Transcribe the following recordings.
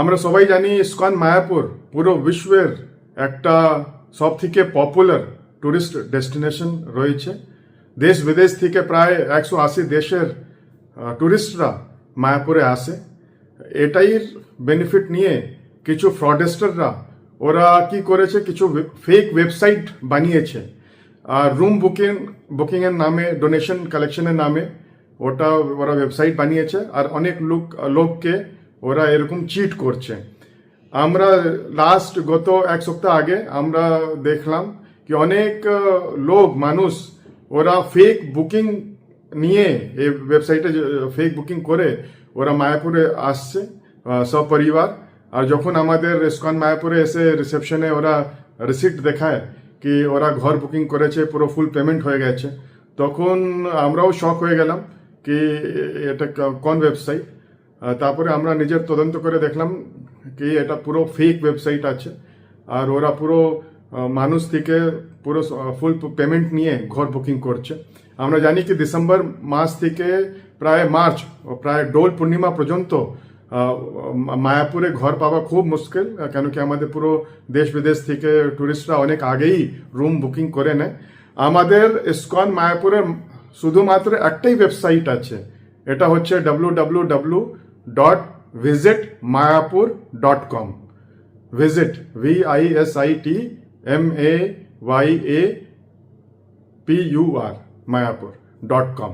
আমরা সবাই জানি ইস্কন মায়াপুর, পুরো বিশ্বের একটা সব থেকে পপুলার টুরিস্ট ডেস্টিনেশন রয়েছে। দেশ বিদেশ থেকে প্রায় একশো আশি দেশের টুরিস্টরা মায়াপুরে আসে। এটাই বেনিফিট নিয়ে কিছু ফ্রডেস্টাররা ওরা কি করেছে, কিছু ফেক ওয়েবসাইট বানিয়েছে। আর রুম বুকিং বুকিংয়ের নামে ডোনেশন কালেকশনের নামে ওটা ওরা ওয়েবসাইট বানিয়েছে। আর অনেক লোক, লোককে ওরা এরকম চিট করছে। আমরা লাস্ট গত এক সপ্তাহ আগে আমরা দেখলাম কি অনেক লোক, মানুষ, ওরা ফেক বুকিং নিয়ে এই ওয়েবসাইটে ফেক বুকিং করে ওরা মায়াপুরে আসছে সপরিবার। আর যখন আমাদের ইস্কন মায়াপুরে এসে রিসেপশনে ওরা রিসিপ্ট দেখায় কি ওরা ঘর বুকিং করেছে, পুরো ফুল পেমেন্ট হয়ে গেছে, তখন আমরাও শক হয়ে গেলাম কি এটা কোন ওয়েবসাইট তারপরে আমরা নিজের তদন্ত করে দেখলাম কি এটা পুরো ফেক ওয়েবসাইট আছে। আর ওরা পুরো মানুষ থেকে পুরো ফুল পেমেন্ট নিয়ে ঘর বুকিং করছে। আমরা জানি কি ডিসেম্বর মাস থেকে প্রায় মার্চ প্রায় ডোল পূর্ণিমা পর্যন্ত মায়াপুরে ঘর পাওয়া খুব মুশকিল কেন কি আমাদের পুরো দেশ বিদেশ থেকে টুরিস্টরা অনেক আগেই রুম বুকিং করে নেয়। আমাদের ইস্কন মায়াপুরের শুধুমাত্র একটাই ওয়েবসাইট আছে, এটা হচ্ছে W W W dot visit Mayapur dot com visit V I S I T M A Y A P U R Mayapur dot com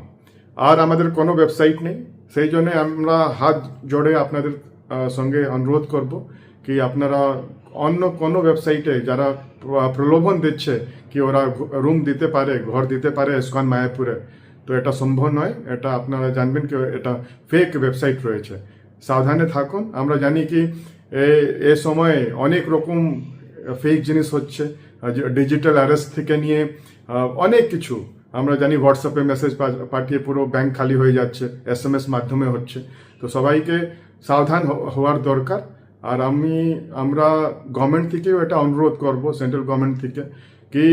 আর আমাদের কোনো ওয়েবসাইট নেই, সেই জন্য আমরা হাত জোড়ে আপনাদের সঙ্গে অনুরোধ করব কি আপনারা অন্য কোনো ওয়েবসাইটে যারা প্রলোভন দিচ্ছে, কি ওরা রুম দিতে পারে, ঘর দিতে পারে, ইস্কন মায়াপুরে তো এটা সম্ভব নয়। এটা আপনারা জানবেন কি এটা ফেক ওয়েবসাইট রয়েছে। সাবধানে থাকুন। আমরা জানি কি এ- সময়ে অনেক রকম ফেক জিনিস হচ্ছে। ডিজিটাল অ্যারেস্ট থেকে নিয়ে অনেক কিছু। আমরা জানি হোয়াটসঅ্যাপে মেসেজ পাঠিয়ে পুরো ব্যাংক খালি হয়ে যাচ্ছে। এস এম এস মাধ্যমে হচ্ছে। তো সবাইকে সাবধান হওয়ার দরকার। আর আমি, আমরা গভর্নমেন্ট থেকেও এটা অনুরোধ করব সেন্ট্রাল গভর্নমেন্ট থেকে কি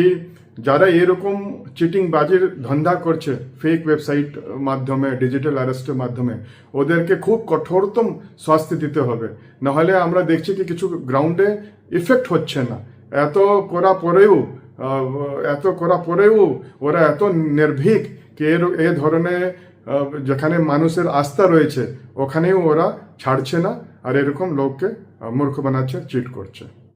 যারা এরকম চিটিং বাজির ধান্দা করছে ফেক ওয়েবসাইট মাধ্যমে ডিজিটাল অ্যারেস্টের মাধ্যমে, ওদেরকে খুব কঠোরতম শাস্তি দিতে হবে। নাহলে আমরা দেখছি কি কিছু গ্রাউন্ডে ইফেক্ট হচ্ছে না। এত করা পরেও এত করা পরেও ওরা এত নির্ভীক কি এর, এ ধরনের যেখানে মানুষের আস্থা রয়েছে, ওখানেও ওরা ছাড়ছে না, আর এরকম লোককে মূর্খ বানাচ্ছে চিট করছে।